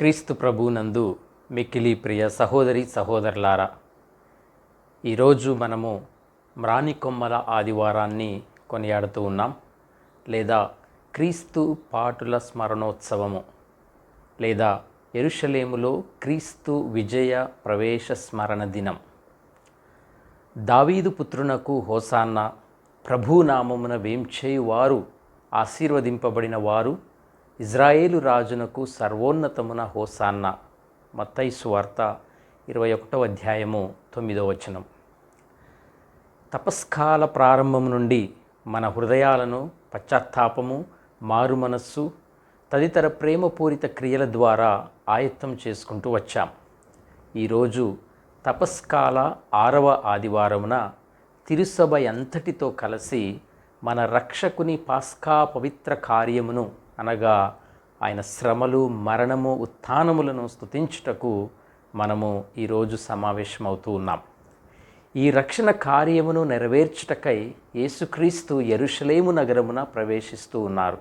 క్రీస్తు ప్రభునందు మిక్కిలి ప్రియ సహోదరి సహోదరులారా ఈరోజు మనము మ్రానికొమ్మల ఆదివారాన్ని కొనియాడుతూ ఉన్నాం. లేదా క్రీస్తు పాటుల స్మరణోత్సవము లేదా ఎరుషలేములో క్రీస్తు విజయ ప్రవేశ స్మరణ దినం. దావీదు పుత్రునకు హోసాన్న ప్రభునామమున వేంచేయువారు ఆశీర్వదింపబడిన వారు ఇజ్రాయేలు రాజునకు సర్వోన్నతమున హోసాన్న. మత్తైసు వార్త ఇరవై ఒకటవ అధ్యాయము తొమ్మిదో వచనం. తపస్కాల ప్రారంభం నుండి మన హృదయాలను పశ్చాత్తాపము మారు మనస్సు తదితర ప్రేమపూరిత క్రియల ద్వారా ఆయత్తం చేసుకుంటూ వచ్చాం. ఈరోజు తపస్కాల ఆరవ ఆదివారమున తిరుసభ అంతటితో కలిసి మన రక్షకుని పాస్కా పవిత్ర కార్యమును అనగా ఆయన శ్రమలు మరణము ఉత్థానములను స్తుతించుటకు మనము ఈరోజు సమావేశమవుతూ ఉన్నాం. ఈ రక్షణ కార్యమును నెరవేర్చుటకై యేసుక్రీస్తు ఎరుషలేము నగరమున ప్రవేశిస్తూ ఉన్నారు.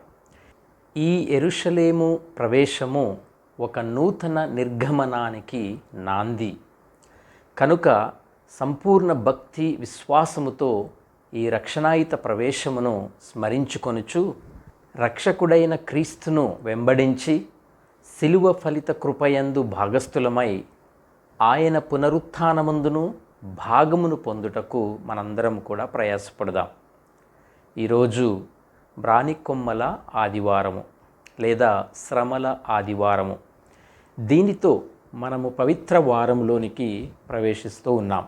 ఈ ఎరుషలేము ప్రవేశము ఒక నూతన నిర్గమనానికి నాంది. కనుక సంపూర్ణ భక్తి విశ్వాసముతో ఈ రక్షణాయుత ప్రవేశమును స్మరించుకొనుచు రక్షకుడైన క్రీస్తును వెంబడించి శిలువ ఫలిత కృపయందు భాగస్థులమై ఆయన పునరుత్థానమందును భాగమును పొందుటకు మనందరం కూడా ప్రయాసపడదాం. ఈరోజు బ్రానికొమ్మల ఆదివారము లేదా శ్రమల ఆదివారము. దీనితో మనము పవిత్ర వారంలోనికి ప్రవేశిస్తూ ఉన్నాం.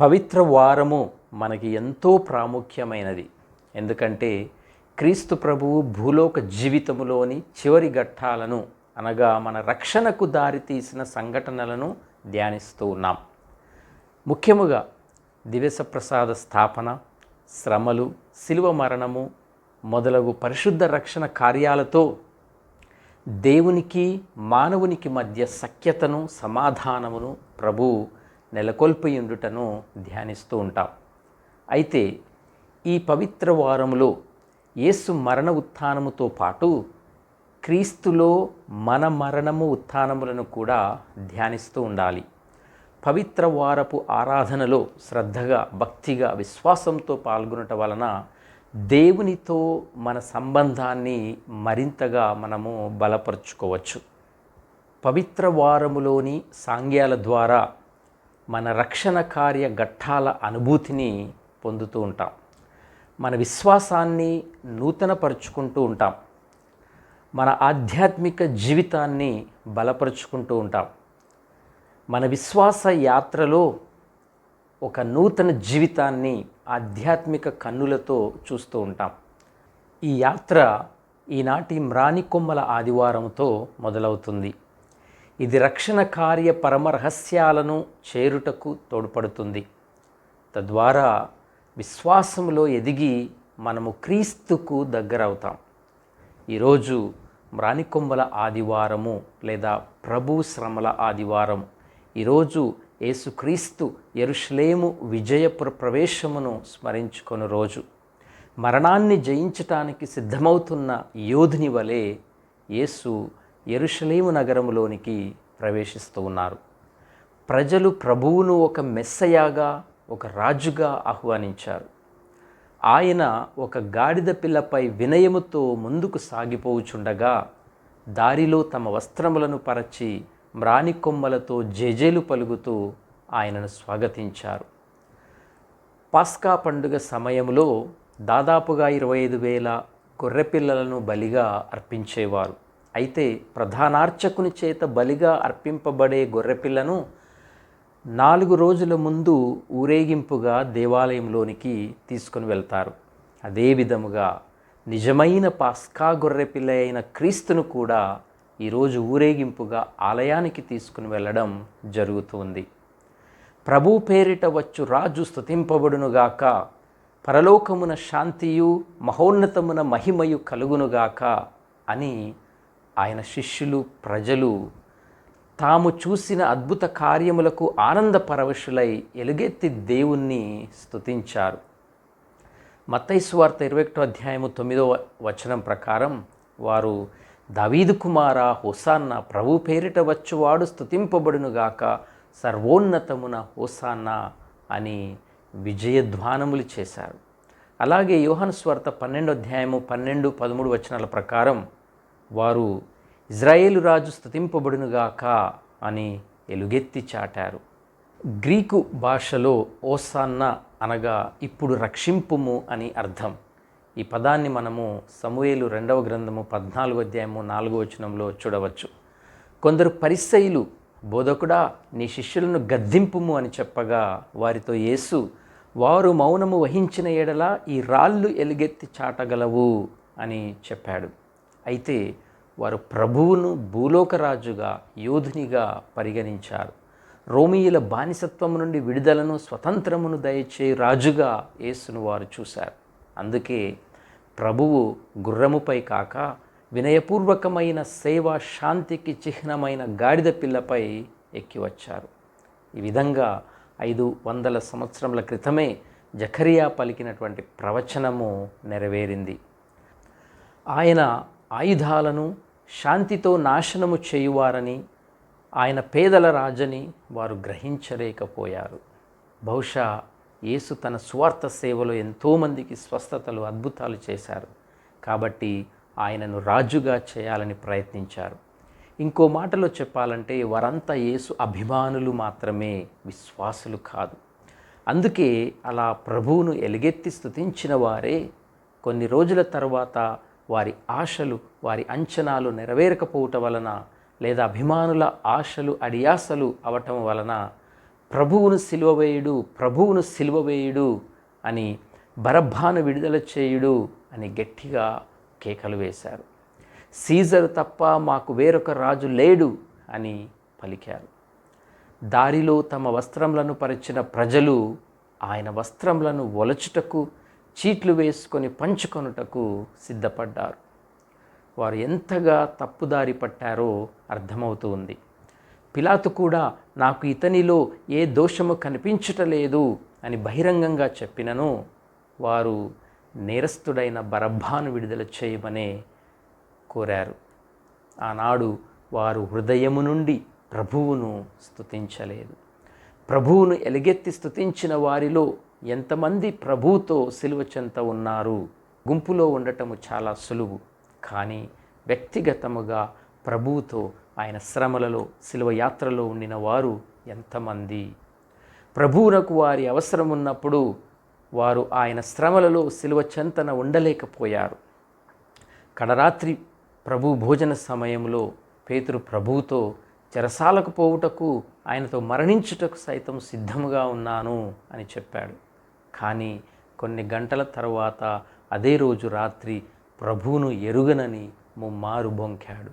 పవిత్ర వారము మనకి ఎంతో ప్రాముఖ్యమైనది. ఎందుకంటే క్రీస్తు ప్రభువు భూలోక జీవితములోని చివరి ఘట్టాలను అనగా మన రక్షణకు దారితీసిన సంఘటనలను ధ్యానిస్తూ ఉన్నాం. ముఖ్యముగా దివస ప్రసాద స్థాపన శ్రమలు శిలువ మరణము మొదలగు పరిశుద్ధ రక్షణ కార్యాలతో దేవునికి మానవునికి మధ్య సఖ్యతను సమాధానమును ప్రభు నెలకొల్పియుండుటను ధ్యానిస్తూ ఉంటాం. అయితే ఈ పవిత్ర వారములో యేసు మరణ ఉత్థానముతో పాటు క్రీస్తులో మన మరణము ఉత్థానములను కూడా ధ్యానిస్తూ ఉండాలి. పవిత్ర వారపు ఆరాధనలో శ్రద్ధగా భక్తిగా విశ్వాసంతో పాల్గొనట వలన దేవునితో మన సంబంధాన్ని మరింతగా మనము బలపరుచుకోవచ్చు. పవిత్ర వారములోని సాంగ్యాల ద్వారా మన రక్షణ కార్య ఘట్టాల అనుభూతిని పొందుతూ ఉంటాం. మన విశ్వాసాన్ని నూతనపరుచుకుంటూ ఉంటాం. మన ఆధ్యాత్మిక జీవితాన్ని బలపరుచుకుంటూ ఉంటాం. మన విశ్వాస యాత్రలో ఒక నూతన జీవితాన్ని ఆధ్యాత్మిక కన్నులతో చూస్తూ ఉంటాం. ఈ యాత్ర ఈనాటి మ్రాణికొమ్మల ఆదివారంతో మొదలవుతుంది. ఇది రక్షణ కార్య పరమ రహస్యాలను చేరుటకు తోడ్పడుతుంది. తద్వారా విశ్వాసంలో ఎదిగి మనము క్రీస్తుకు దగ్గరవుతాం. ఈరోజు మ్రానికొమ్మల ఆదివారము లేదా ప్రభు శ్రమల ఆదివారం ఈరోజు యేసుక్రీస్తు ఎరుషలేము విజయపుర ప్రవేశమును స్మరించుకొని రోజు. మరణాన్ని జయించటానికి సిద్ధమవుతున్న యోధుని వలె యేసు ఎరుషలేము నగరంలోనికి ప్రవేశిస్తూ ఉన్నారు. ప్రజలు ప్రభువును ఒక మెస్సయాగా ఒక రాజుగా ఆహ్వానించారు. ఆయన ఒక గాడిద పిల్లపై వినయముతో ముందుకు సాగిపోవుచుండగా దారిలో తమ వస్త్రములను పరచి మ్రానికొమ్మలతో జేజేలు పలుకుతూ ఆయనను స్వాగతించారు. పాస్కా పండుగ సమయంలో దాదాపుగా ఇరవై ఐదు వేల గొర్రెపిల్లలను బలిగా అర్పించేవారు. అయితే ప్రధానార్చకుని చేత బలిగా అర్పింపబడే గొర్రెపిల్లను నాలుగు రోజుల ముందు ఊరేగింపుగా దేవాలయంలోనికి తీసుకుని వెళ్తారు. అదే విధముగా నిజమైన పాస్కా గొర్రెపిల్ల అయిన క్రీస్తును కూడా ఈరోజు ఊరేగింపుగా ఆలయానికి తీసుకుని వెళ్ళడం జరుగుతుంది. ప్రభు పేరిట వచ్చు రాజు స్థుతింపబడునుగాక పరలోకమున శాంతియు మహోన్నతమున మహిమయు కలుగునుగాక అని ఆయన శిష్యులు ప్రజలు తాము చూసిన అద్భుత కార్యములకు ఆనంద పరవశులై ఎలుగెత్తి దేవుణ్ణి స్తుతించారు. మత్తైస్వార్త ఇరవై ఒకటో అధ్యాయము తొమ్మిదో వచనం ప్రకారం వారు దావీదు కుమార హోసాన్న ప్రభు పేరిట వచ్చువాడు స్తుతింపబడునుగాక సర్వోన్నతమున హోసాన్న అని విజయధ్వానములు చేశారు. అలాగే యోహన్ స్వార్త పన్నెండు అధ్యాయము పన్నెండు పదమూడు వచనాల ప్రకారం వారు ఇజ్రాయేలు రాజు స్థుతింపబడునుగాక అని ఎలుగెత్తి చాటారు. గ్రీకు భాషలో ఓసాన్న అనగా ఇప్పుడు రక్షింపుము అని అర్థం. ఈ పదాన్ని మనము సమూయేలు రెండవ గ్రంథము పద్నాలుగు అధ్యాయము నాలుగో వచనంలో చూడవచ్చు. కొందరు పరిసయులు బోధకుడా నీ శిష్యులను గద్దింపుము అని చెప్పగా వారితో యేసు వారు మౌనము వహించిన ఎడల ఈ రాళ్ళు ఎలుగెత్తి చాటగలవు అని చెప్పాడు. అయితే వారు ప్రభువును భూలోకరాజుగా యోధునిగా పరిగణించారు. రోమియుల బానిసత్వం నుండి విడుదలను స్వతంత్రమును దయచే రాజుగా యేసును వారు చూశారు. అందుకే ప్రభువు గుర్రముపై కాక వినయపూర్వకమైన సేవ శాంతికి చిహ్నమైన గాడిద పిల్లపై ఎక్కివచ్చారు ఈ విధంగా ఐదు వందల సంవత్సరముల క్రితమే జఖరియా పలికినటువంటి ప్రవచనము నెరవేరింది. ఆయన ఆయుధాలను శాంతితో నాశనము చేయువారని ఆయన పేదల రాజని వారు గ్రహించలేకపోయారు. బహుశా యేసు తన స్వార్థ సేవలో ఎంతోమందికి స్వస్థతలు అద్భుతాలు చేశారు. కాబట్టి ఆయనను రాజుగా చేయాలని ప్రయత్నించారు. ఇంకో మాటలో చెప్పాలంటే వారంతా యేసు అభిమానులు మాత్రమే విశ్వాసులు కాదు. అందుకే అలా ప్రభువును ఎలుగెత్తి స్థుతించిన వారే కొన్ని రోజుల తర్వాత వారి ఆశలు వారి అంచనాలు నెరవేరకపోవటం వలన లేదా అభిమానుల ఆశలు అడియాసలు అవటం వలన ప్రభువును సిలువవేయుడు ప్రభువును సిలువవేయుడు అని బరబ్బాను విడుదల చేయుడు అని గట్టిగా కేకలు వేశారు. సీజర్ తప్ప మాకు వేరొక రాజు లేడు అని పలికారు. దారిలో తమ వస్త్రములను పరిచిన ప్రజలు ఆయన వస్త్రములను ఒలచుటకు చీట్లు వేసుకొని పంచుకొనుటకు సిద్ధపడ్డారు. వారు ఎంతగా తప్పుదారి పట్టారో అర్థమవుతూ ఉంది. పిలాతు కూడా నాకు ఇతనిలో ఏ దోషము కనిపించటలేదు అని బహిరంగంగా చెప్పినను. వారు నేరస్తుడైన బరబ్బాను విడుదల చేయమనే కోరారు. ఆనాడు వారు హృదయము నుండి ప్రభువును స్తుతించలేదు. ప్రభువును ఎలుగెత్తి స్తుతించిన వారిలో ఎంతమంది ప్రభువుతో సిలువ చెంత ఉన్నారు? గుంపులో ఉండటము చాలా సులువు. కానీ వ్యక్తిగతముగా ప్రభువుతో ఆయన శ్రమలలో సిలువ యాత్రలో ఉండిన వారు ఎంతమంది? ప్రభువునకు వారి అవసరం ఉన్నప్పుడు వారు ఆయన శ్రమలలో సిలువ చెంతన ఉండలేకపోయారు. కడరాత్రి ప్రభు భోజన సమయంలో పేతురు ప్రభువుతో చెరసాలకు పోవుటకు ఆయనతో మరణించుటకు సైతం సిద్ధముగా ఉన్నాను అని చెప్పాడు. కానీ కొన్ని గంటల తర్వాత అదే రోజు రాత్రి ప్రభువును ఎరుగనని ముమ్మారు బొంకాడు.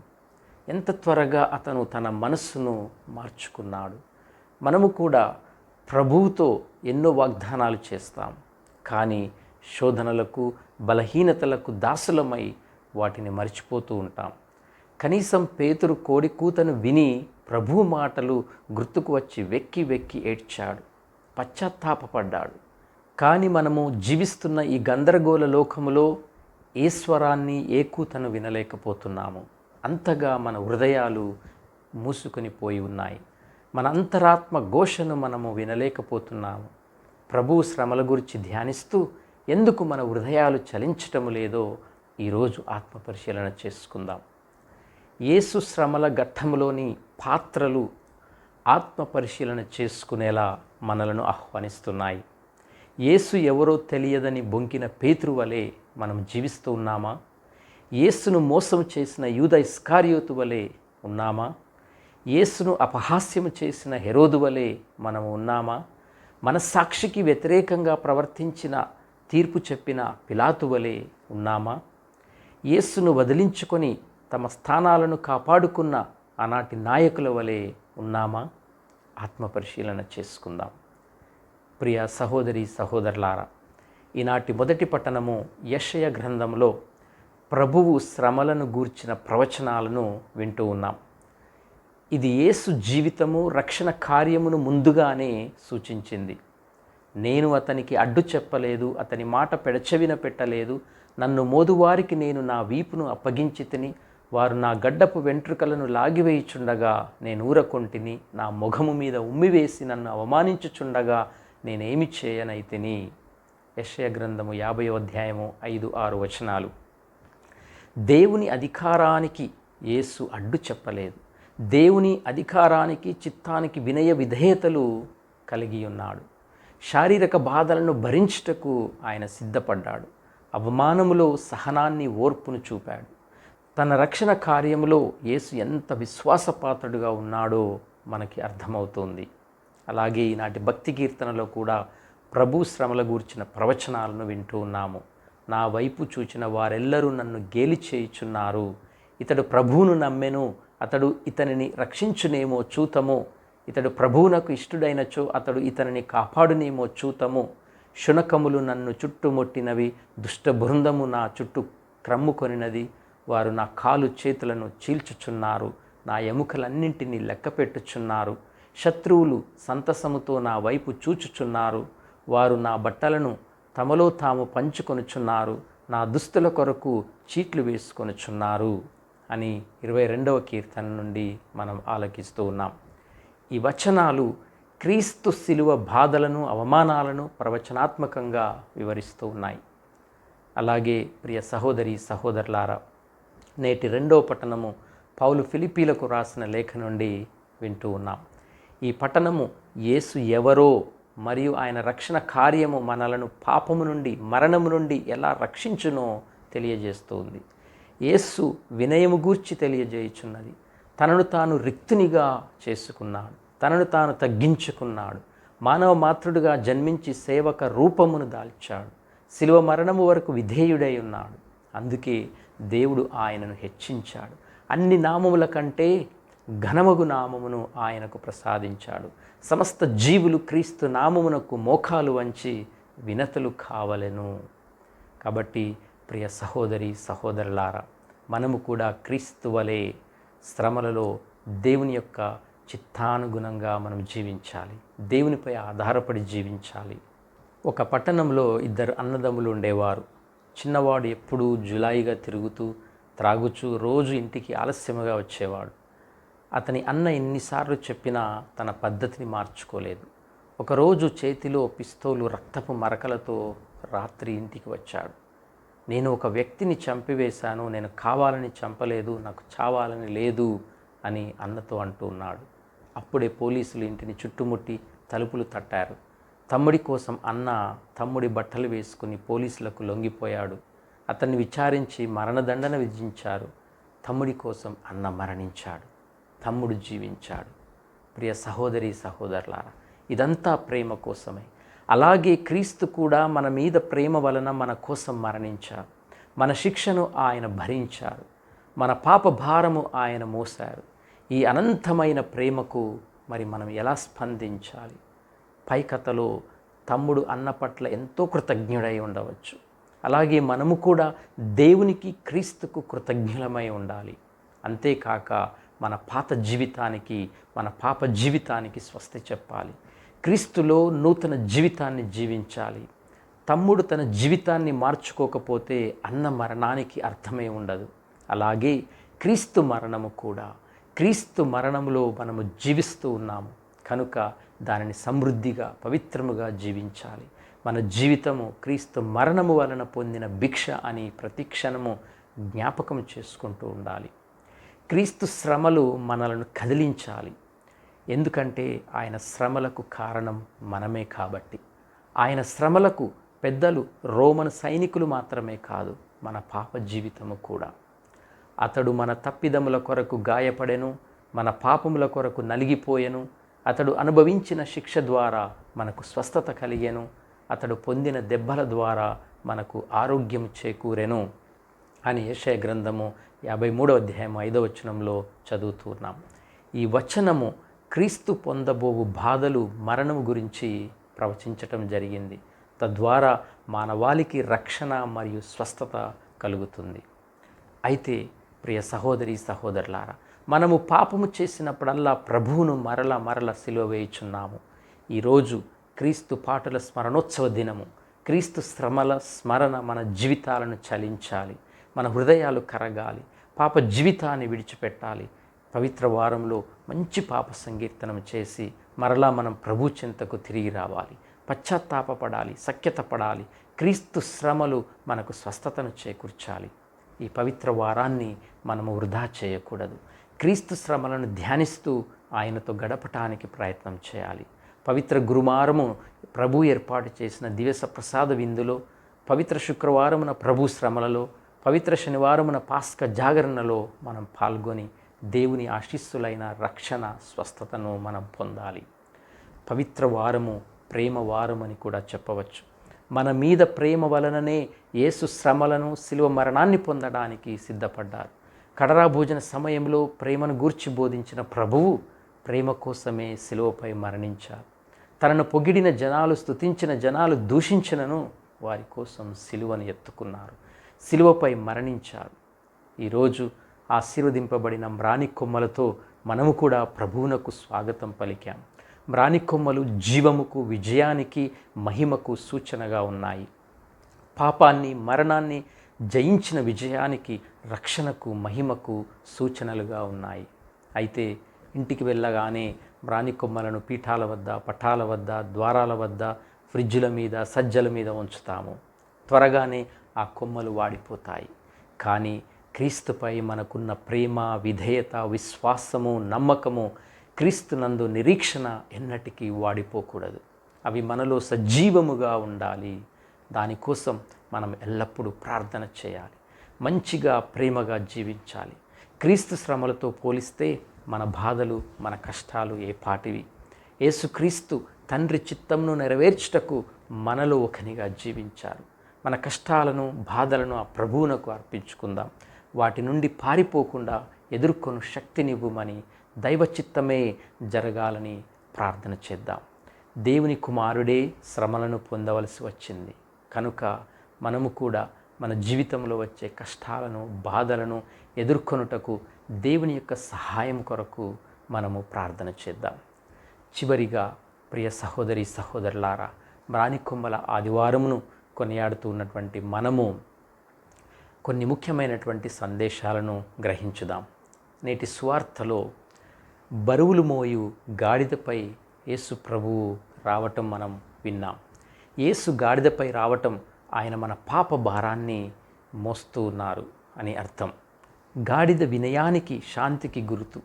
ఎంత త్వరగా అతను తన మనస్సును మార్చుకున్నాడు. మనము కూడా ప్రభువుతో ఎన్నో వాగ్దానాలు చేస్తాం. కానీ శోధనలకు బలహీనతలకు దాసులమై వాటిని మర్చిపోతూ ఉంటాం. కనీసం పేతురు కోడి కూతను విని ప్రభు మాటలు గుర్తుకు వచ్చి వెక్కి వెక్కి ఏడ్చాడు. పశ్చాత్తాపపడ్డాడు. కానీ మనము జీవిస్తున్న ఈ గందరగోళ లోకములో ఈశ్వరాన్ని ఏకూతను వినలేకపోతున్నాము. అంతగా మన హృదయాలు మూసుకొని పోయి ఉన్నాయి. మన అంతరాత్మ ఘోషను మనము వినలేకపోతున్నాము. ప్రభు శ్రమల గురించి ధ్యానిస్తూ ఎందుకు మన హృదయాలు చలించటము లేదో ఈరోజు ఆత్మ పరిశీలన చేసుకుందాం. యేసు శ్రమల ఘట్టంలోని పాత్రలు ఆత్మ పరిశీలన చేసుకునేలా మనలను ఆహ్వానిస్తున్నాయి. యేసు ఎవరో తెలియదని బొంకిన పేతురు వలె మనం జీవిస్తూ ఉన్నామా? యేసును మోసం చేసిన యూద ఇస్కారియోతు వలె ఉన్నామా? యేసును అపహాస్యం చేసిన హెరోదు వలె మనం ఉన్నామా? మన సాక్షికి వ్యతిరేకంగా ప్రవర్తించిన తీర్పు చెప్పిన పిలాతు వలె ఉన్నామా? యేసును వదిలించుకొని తమ స్థానాలను కాపాడుకున్న ఆనాటి నాయకుల వలె ఉన్నామా? ఆత్మ పరిశీలన చేసుకుందాం. ప్రియ సహోదరి సహోదరులారా ఈనాటి మొదటి పట్టణము యషయ గ్రంథంలో ప్రభువు శ్రమలను గూర్చిన ప్రవచనాలను వింటూ ఉన్నాం. ఇది యేసు జీవితము రక్షణ కార్యమును ముందుగానే సూచించింది. నేను అతనికి అడ్డు చెప్పలేదు అతని మాట పెడచెవిన పెట్టలేదు నన్ను మోదువారికి నేను నా వీపును అప్పగించి తిని వారు నా గడ్డపు వెంట్రుకలను లాగివేయుచుండగా నేను ఊరకొంటిని నా ముఖము మీద ఉమ్మివేసి నన్ను అవమానించుచుండగా నేనేమి చేయనైతిని? యశయ గ్రంథము యాభై అధ్యాయము ఐదు ఆరు వచనాలు. దేవుని అధికారానికి యేసు అడ్డు చెప్పలేదు. దేవుని అధికారానికి చిత్తానికి వినయ విధేయతలు కలిగి ఉన్నాడు. శారీరక బాధలను భరించుటకు ఆయన సిద్ధపడ్డాడు. అవమానములో సహనాన్ని ఓర్పును చూపాడు. తన రక్షణ కార్యములో యేసు ఎంత విశ్వాసపాత్రుడుగా ఉన్నాడో మనకి అర్థమవుతోంది. అలాగే ఈనాటి భక్తి కీర్తనలో కూడా ప్రభు శ్రమల గూర్చిన ప్రవచనాలను వింటూ ఉన్నాము. నా వైపు చూచిన వారెల్లరూ నన్ను గేలి చేయుచున్నారు. ఇతడు ప్రభువును నమ్మెను అతడు ఇతనిని రక్షించునేమో చూతము. ఇతడు ప్రభువునకు ఇష్టుడైనచో అతడు ఇతనిని కాపాడునేమో చూతము. శునకములు నన్ను చుట్టుముట్టినవి దుష్ట బృందము నా చుట్టూ క్రమ్ముకొనినది. వారు నా కాలు చేతులను చీల్చుచున్నారు నా ఎముకలన్నింటినీ లెక్కపెట్టుచున్నారు. శత్రువులు సంతసముతో నా వైపు చూచుచున్నారు. వారు నా బట్టలను తమలో తాము పంచుకొనుచున్నారు. నా దుస్తుల కొరకు చీట్లు వేసుకొనుచున్నారు అని ఇరవై రెండవ కీర్తన నుండి మనం ఆలకిస్తూ ఉన్నాం. ఈ వచనాలు క్రీస్తు శిలువ బాధలను అవమానాలను ప్రవచనాత్మకంగా వివరిస్తూ ఉన్నాయి. అలాగే ప్రియ సహోదరి సహోదరులారా నేటి రెండవ పట్టణము పౌలు ఫిలిపీలకు రాసిన లేఖ నుండి వింటూ ఉన్నాం. ఈ పట్టణము యేసు ఎవరో మరియు ఆయన రక్షణ కార్యము మనలను పాపము నుండి మరణము నుండి ఎలా రక్షించునో తెలియజేస్తుంది. యేసు వినయము గూర్చి తెలియజేయుచున్నది. తనను తాను రిక్తునిగా చేసుకున్నాడు. తనను తాను తగ్గించుకున్నాడు. మానవ మాతృడుగా జన్మించి సేవక రూపమును దాల్చాడు. శిలువ మరణము వరకు విధేయుడై ఉన్నాడు. అందుకే దేవుడు ఆయనను హెచ్చించాడు. అన్ని నామముల కంటే ఘనమగు నామమును ఆయనకు ప్రసాదించాడు. సమస్త జీవులు క్రీస్తు నామమునకు మోకాలు వంచి వినతులు కావలెను. కాబట్టి ప్రియ సహోదరి సహోదరులారా మనము కూడా క్రీస్తు వలె శ్రమలలో దేవుని యొక్క చిత్తానుగుణంగా మనం జీవించాలి. దేవునిపై ఆధారపడి జీవించాలి. ఒక పట్టణంలో ఇద్దరు అన్నదమ్ములు ఉండేవారు. చిన్నవాడు ఎప్పుడూ జులాయిగా తిరుగుతూ త్రాగుచూ రోజు ఇంటికి ఆలస్యముగా వచ్చేవాడు. అతని అన్న ఎన్నిసార్లు చెప్పినా తన పద్ధతిని మార్చుకోలేదు. ఒకరోజు చేతిలో పిస్తోలు రక్తపు మరకలతో రాత్రి ఇంటికి వచ్చాడు. నేను ఒక వ్యక్తిని చంపివేశాను నేను కావాలని చంపలేదు నాకు చావాలని లేదు అని అన్నతో అంటూ ఉన్నాడు. అప్పుడే పోలీసులు ఇంటిని చుట్టుముట్టి తలుపులు తట్టారు. తమ్ముడి కోసం అన్న తమ్ముడి బట్టలు వేసుకుని పోలీసులకు లొంగిపోయాడు. అతన్ని విచారించి మరణదండన విధించారు. తమ్ముడి కోసం అన్న మరణించాడు. తమ్ముడు జీవించాడు. ప్రియ సహోదరి సహోదరులారా ఇదంతా ప్రేమ కోసమే. అలాగే క్రీస్తు కూడా మన మీద ప్రేమ వలన మన కోసం మరణించారు. మన శిక్షను ఆయన భరించారు. మన పాప భారము ఆయన మోశారు. ఈ అనంతమైన ప్రేమకు మరి మనం ఎలా స్పందించాలి? పై కథలో తమ్ముడు అన్న పట్ల ఎంతో కృతజ్ఞుడై ఉండవచ్చు. అలాగే మనము కూడా దేవునికి క్రీస్తుకు కృతజ్ఞులమై ఉండాలి. అంతేకాక మన పాత జీవితానికి మన పాప జీవితానికి స్వస్తి చెప్పాలి. క్రీస్తులో నూతన జీవితాన్ని జీవించాలి. తమ్ముడు తన జీవితాన్ని మార్చుకోకపోతే అన్న మరణానికి అర్థమే ఉండదు. అలాగే క్రీస్తు మరణము కూడా. క్రీస్తు మరణములో మనము జీవిస్తూ ఉన్నాము. కనుక దానిని సమృద్ధిగా పవిత్రముగా జీవించాలి. మన జీవితము క్రీస్తు మరణము వలన పొందిన భిక్ష అని ప్రతిక్షణము జ్ఞాపకం చేసుకుంటూ ఉండాలి. క్రీస్తు శ్రమలు మనలను కదిలించాలి. ఎందుకంటే ఆయన శ్రమలకు కారణం మనమే కాబట్టి. ఆయన శ్రమలకు పెద్దలు రోమన్ సైనికులు మాత్రమే కాదు మన పాప జీవితము కూడా. అతడు మన తప్పిదముల కొరకు గాయపడెను మన పాపముల కొరకు నలిగిపోయెను. అతడు అనుభవించిన శిక్ష ద్వారా మనకు స్వస్థత కలిగెను. అతడు పొందిన దెబ్బల ద్వారా మనకు ఆరోగ్యం చేకూరెను. అని యశయ గ్రంథము యాభై మూడవ అధ్యాయం ఐదవ వచనంలో చదువుతున్నాం ఈ వచనము క్రీస్తు పొందబోవు బాధలు మరణము గురించి ప్రవచించటం జరిగింది. తద్వారా మానవాళికి రక్షణ మరియు స్వస్థత కలుగుతుంది. అయితే ప్రియ సహోదరి సహోదరులారా మనము పాపము చేసినప్పుడల్లా ప్రభువును మరల మరల సిలువ వేయుచున్నాము. ఈరోజు క్రీస్తు పాటల స్మరణోత్సవ దినము. క్రీస్తు శ్రమల స్మరణ మన జీవితాలను చలించాలి. మన హృదయాలు కరగాలి పాప జీవితాన్ని విడిచిపెట్టాలి. పవిత్ర వారంలో మంచి పాప సంకీర్తనం చేసి మరలా మనం ప్రభు చింతకు తిరిగి రావాలి. పశ్చాత్తాపపడాలి సఖ్యత పడాలి క్రీస్తు శ్రమలు మనకు స్వస్థతను చేకూర్చాలి. ఈ పవిత్ర వారాన్ని మనము వృధా చేయకూడదు. క్రీస్తు శ్రమలను ధ్యానిస్తూ ఆయనతో గడపటానికి ప్రయత్నం చేయాలి. పవిత్ర గురువారము ప్రభు ఏర్పాటు చేసిన దివస ప్రసాద విందులో పవిత్ర శుక్రవారమున ప్రభు శ్రమలలో పవిత్ర శనివారమున పాస్క జాగరణలో మనం పాల్గొని దేవుని ఆశీస్సులైన రక్షణ స్వస్థతను మనం పొందాలి. పవిత్ర వారము ప్రేమ వారమని కూడా చెప్పవచ్చు. మన మీద ప్రేమ వలననే యేసు శ్రమలను శిలువ మరణాన్ని పొందడానికి సిద్ధపడ్డారు. కడరా భోజన సమయంలో ప్రేమను గూర్చి బోధించిన ప్రభువు ప్రేమ కోసమే శిలువపై మరణించారు. తనను పొగిడిన జనాలు స్తుతించిన జనాలు దూషించినను వారి కోసం సిలువను ఎత్తుకున్నారు. సిలువపై మరణించారు. ఈరోజు ఆశీర్వదింపబడిన మ్రాణి కొమ్మలతో మనము కూడా ప్రభువునకు స్వాగతం పలికాం. మ్రాణి కొమ్మలు జీవముకు విజయానికి మహిమకు సూచనగా ఉన్నాయి. పాపాన్ని మరణాన్ని జయించిన విజయానికి రక్షణకు మహిమకు సూచనలుగా ఉన్నాయి. అయితే ఇంటికి వెళ్ళగానే మ్రాణి కొమ్మలను పీఠాల వద్ద పటాల వద్ద ద్వారాల వద్ద ఫ్రిడ్జ్ల మీద సజ్జల మీద ఉంచుతాము. త్వరగానే ఆ కొమ్మలు వాడిపోతాయి. కానీ క్రీస్తుపై మనకున్న ప్రేమ విధేయత విశ్వాసము నమ్మకము క్రీస్తునందు నిరీక్షణ ఎన్నటికీ వాడిపోకూడదు. అవి మనలో సజీవముగా ఉండాలి. దానికోసం మనం ఎల్లప్పుడూ ప్రార్థన చేయాలి. మంచిగా ప్రేమగా జీవించాలి. క్రీస్తు శ్రమలతో పోలిస్తే మన బాధలు మన కష్టాలు ఏ పాటివి? యేసుక్రీస్తు తండ్రి చిత్తంను నెరవేర్చుటకు మనలో ఒకనిగా జీవించారు. మన కష్టాలను బాధలను ఆ ప్రభువునకు అర్పించుకుందాం. వాటి నుండి పారిపోకుండా ఎదుర్కొను శక్తినివ్వమని దైవ చిత్తమే జరగాలని ప్రార్థన చేద్దాం. దేవుని కుమారుడే శ్రమలను పొందవలసి వచ్చింది. కనుక మనము కూడా మన జీవితంలో వచ్చే కష్టాలను బాధలను ఎదుర్కొనుటకు దేవుని యొక్క సహాయం కొరకు మనము ప్రార్థన చేద్దాం. చివరిగా ప్రియ సహోదరి సహోదరులారా మ్రానికొమ్మల ఆదివారమును కొనియాడుతూ ఉన్నటువంటి మనము కొన్ని ముఖ్యమైనటువంటి సందేశాలను గ్రహించుదాం. నేటి స్వార్థలో బరువులు మోయు గాడిదపై యేసు ప్రభువు రావటం మనం విన్నాం. యేసు గాడిదపై రావటం ఆయన మన పాప భారాన్ని మోస్తూ ఉన్నారు అని అర్థం. గాడిద వినయానికి శాంతికి గుర్తు.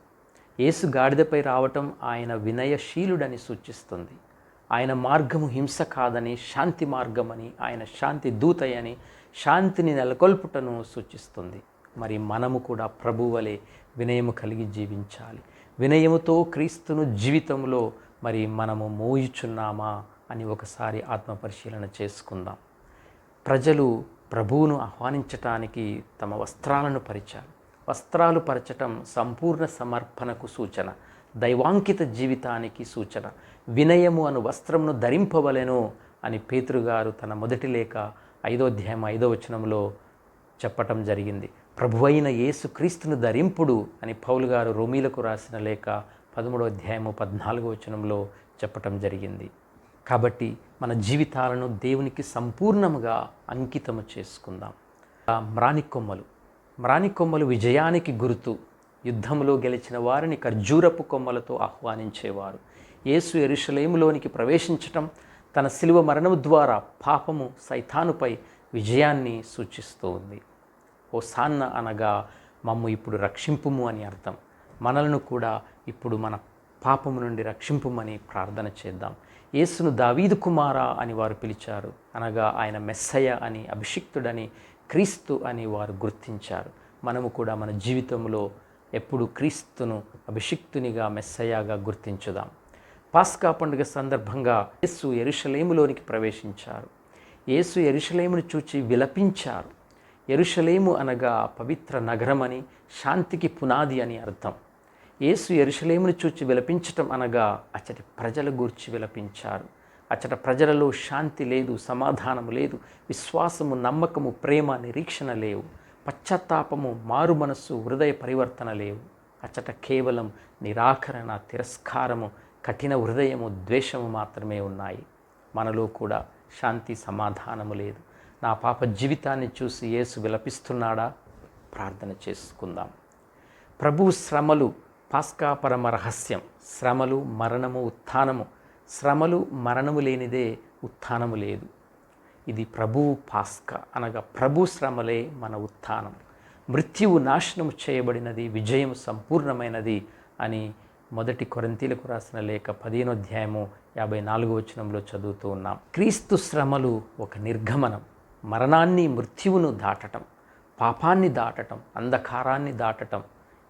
యేసు గాడిదపై రావటం ఆయన వినయశీలుడని సూచిస్తుంది. ఆయన మార్గము హింస కాదని శాంతి మార్గమని ఆయన శాంతి దూతయని శాంతిని నెలకొల్పుటను సూచిస్తుంది. మరి మనము కూడా ప్రభువలే వినయము కలిగి జీవించాలి. వినయముతో క్రీస్తును జీవితంలో మరి మనము మోయుచున్నామా అని ఒకసారి ఆత్మపరిశీలన చేసుకుందాం. ప్రజలు ప్రభువును ఆహ్వానించటానికి తమ వస్త్రాలను పరిచారు. వస్త్రాలు పరచటం సంపూర్ణ సమర్పణకు సూచన. దైవాంకిత జీవితానికి సూచన. వినయము అను వస్త్రమును ధరింపవలెను అని పేతురుగారు తన మొదటి లేఖ ఐదో అధ్యాయం ఐదో వచనంలో చెప్పటం జరిగింది. ప్రభువైన అయిన యేసుక్రీస్తును ధరింపుడు అని పౌలు గారు రోమీలకు రాసిన లేఖ పదమూడో అధ్యాయము పద్నాలుగో వచనంలో చెప్పటం జరిగింది. కాబట్టి మన జీవితాలను దేవునికి సంపూర్ణముగా అంకితము చేసుకుందాం. ఆ మ్రాని కొమ్మలు మ్రాని కొమ్మలు విజయానికి గుర్తు. యుద్ధంలో గెలిచిన వారిని ఖర్జూరపు కొమ్మలతో ఆహ్వానించేవారు. యేసు ఎరుషలేములోనికి ప్రవేశించటం తన శిలువ మరణం ద్వారా పాపము సైతానుపై విజయాన్ని సూచిస్తూ ఉంది ఓ సాన్న అనగా మమ్ము ఇప్పుడు రక్షింపుము అని అర్థం. మనలను కూడా ఇప్పుడు మన పాపము నుండి రక్షింపుమని ప్రార్థన చేద్దాం. యేసును దావీదు కుమారా అని వారు పిలిచారు. అనగా ఆయన మెస్సయ అని అభిషిక్తుడని క్రీస్తు అని వారు గుర్తించారు. మనము కూడా మన జీవితంలో ఎప్పుడు క్రీస్తును అభిషిక్తునిగా మెస్సయాగా గుర్తించుదాం. పాస్కా పండుగ సందర్భంగా యేసు ఎరుషలేములోనికి ప్రవేశించారు. యేసు ఎరుషలేమును చూచి విలపించారు. ఎరుషలేము అనగా పవిత్ర నగరమని శాంతికి పునాది అని అర్థం. యేసు ఎరుషలేమును చూచి విలపించటం అనగా అచ్చటి ప్రజల గూర్చి విలపించారు. అచ్చట ప్రజలలో శాంతి లేదు సమాధానము లేదు విశ్వాసము నమ్మకము ప్రేమ నిరీక్షణ లేవు. పశ్చాత్తాపము మారు మనస్సు హృదయ పరివర్తన లేవు. అచ్చట కేవలం నిరాకరణ తిరస్కారము కఠిన హృదయము ద్వేషము మాత్రమే ఉన్నాయి. మనలో కూడా శాంతి సమాధానము లేదు. నా పాప జీవితాన్ని చూసి యేసు విలపిస్తున్నాడా? ప్రార్థన చేసుకుందాం. ప్రభు శ్రమలు పాస్కాపరమ రహస్యం. శ్రమలు మరణము ఉత్థానము. శ్రమలు మరణము లేనిదే ఉత్థానము లేదు. ఇది ప్రభువు పాస్క అనగా ప్రభు శ్రమలే మన ఉత్థానం. మృత్యువు నాశనం చేయబడినది విజయం సంపూర్ణమైనది అని మొదటి కొరంతీలకు రాసిన లేఖ పదిహేనో అధ్యాయము యాభై నాలుగు వచనంలో చదువుతూ ఉన్నాం. క్రీస్తు శ్రమలు ఒక నిర్గమనం. మరణాన్ని మృత్యువును దాటటం పాపాన్ని దాటటం అంధకారాన్ని దాటటం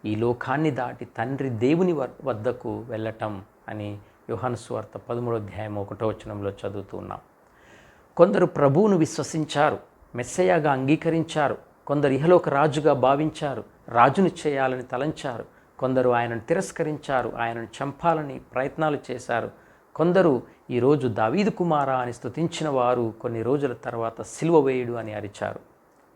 ఈ లోకాన్ని దాటి తండ్రి దేవుని వ- వద్దకు వెళ్ళటం అని యోహాను స్వార్త పదమూడో అధ్యాయం ఒకటో వచనంలో చదువుతూ ఉన్నాం. కొందరు ప్రభువును విశ్వసించారు మెస్సయాగా అంగీకరించారు కొందరు ఇహలోక రాజుగా భావించారు రాజును చేయాలని తలంచారు కొందరు ఆయనను తిరస్కరించారు ఆయనను చంపాలని ప్రయత్నాలు చేశారు. కొందరు ఈరోజు దావీదు కుమారా అని స్థుతించిన వారు కొన్ని రోజుల తర్వాత సిలువ వేయుడు అని అరిచారు.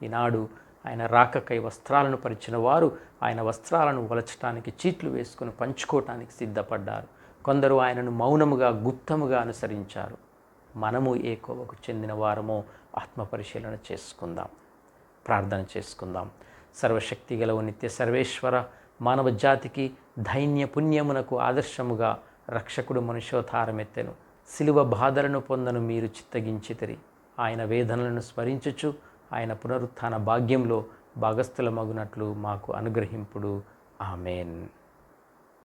ఈనాడు ఆయన రాకకై వస్త్రాలను పరిచిన వారు ఆయన వస్త్రాలను వలచటానికి చీట్లు వేసుకుని పంచుకోవటానికి సిద్ధపడ్డారు. కొందరు ఆయనను మౌనముగా గుప్తముగా అనుసరించారు. మనము ఏ కోవకు చెందిన వారమో ఆత్మపరిశీలన చేసుకుందాం ప్రార్థన చేసుకుందాం. సర్వశక్తి గలవు నిత్య సర్వేశ్వర మానవ జాతికి ధైన్య పుణ్యమునకు ఆదర్శముగా రక్షకుడు మనుషోతారమెత్తెను శిలువ బాధలను పొందను మీరు చిత్తగించితిరి. ఆయన వేదనలను స్మరించుచు ఆయన పునరుత్థాన భాగ్యంలో భాగస్థులమగునట్లు మాకు అనుగ్రహింపుడు. ఆమెన్.